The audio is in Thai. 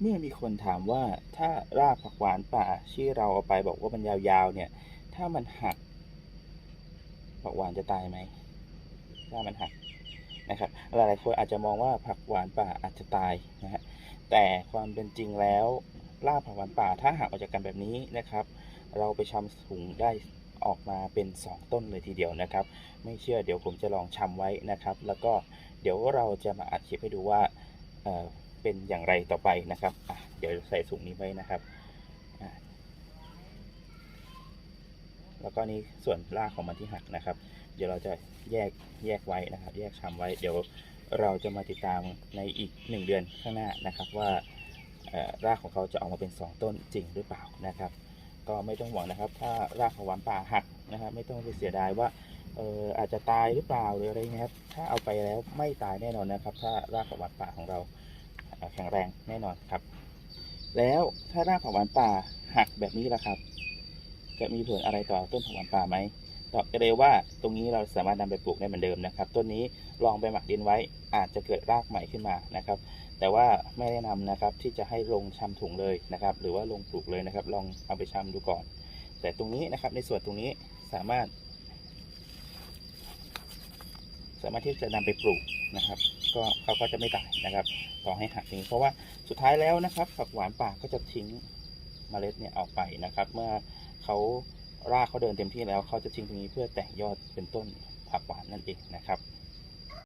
เมื่อมีคนถามว่าถ้ารากผักหวานป่าที่เราเอาไปบอกว่ามันยาวๆเนี่ย ถ้ามันหักผักหวานจะตายไหมถ้ามันหักนะครับหลายๆคนอาจจะมองว่าผักหวานป่าอาจจะตายนะฮะแต่ความเป็นจริงแล้วรากผักหวานป่าถ้าหักออกจากกันแบบนี้นะครับ เราไปชำถุงได้ออกมาเป็น 2 ต้นเลยทีเดียวนะครับ ไม่เชื่อเดี๋ยวผมจะลองชำไว้นะครับ แล้วก็เดี๋ยวเราจะมาอัดคลิปให้ดูว่า เป็นอย่างไรต่อไปนะครับเดี๋ยวใส่ถุงนี้ไว้นะครับแล้วก็นี่ส่วนรากของมันที่หักนะครับ เดี๋ยวเราจะแยกแยกไว้นะครับ แยกชำไว้ เดี๋ยวเราจะมาติดตามในอีก 1 เดือนข้างหน้านะครับ ว่ารากของเขาจะออกมาเป็น 2 ต้นจริงหรือเปล่านะครับ ก็ไม่ต้องห่วงนะครับ ถ้ารากของหวานป่าหักนะครับ ไม่ต้องไปเสียดายว่าเอออาจจะตายหรือเปล่าหรืออะไรเงี้ยครับ ถ้าเอาไปแล้วไม่ตายแน่นอนนะครับ ถ้ารากของหวานป่าของเรา แข็งแรงแน่นอนครับ แล้วถ้ารากของหวานป่าหักแบบนี้ล่ะครับ จะมีผลอะไรต่อต้นผักหวานป่าไหมตอบกันเลยว่าตรงนี้เราสามารถนำไปปลูกได้เหมือนเดิมนะครับ ต้นนี้ลองไปหมักดินไว้อาจจะเกิดรากใหม่ขึ้นมานะครับ แต่ว่าไม่แนะนำนะครับที่จะให้ลงชำถุงเลยนะครับ หรือว่าลงปลูกเลยนะครับ ลองเอาไปชำดูก่อน แต่ตรงนี้นะครับในส่วนตรงนี้สามารถ สามารถที่จะนำไปปลูกนะครับ ก็เขาก็จะไม่ตายนะครับต่อให้หักทิ้งเพราะว่าสุดท้ายแล้วนะครับผักหวานป่าก็จะทิ้งเมล็ดเนี่ยออกไปนะครับ เมื่อเขารากเขาเดินเต็มที่แล้วเขาจะทิ้งตรงนี้เพื่อแตกยอดเป็นต้นผักหวานนั่นเองนะครับ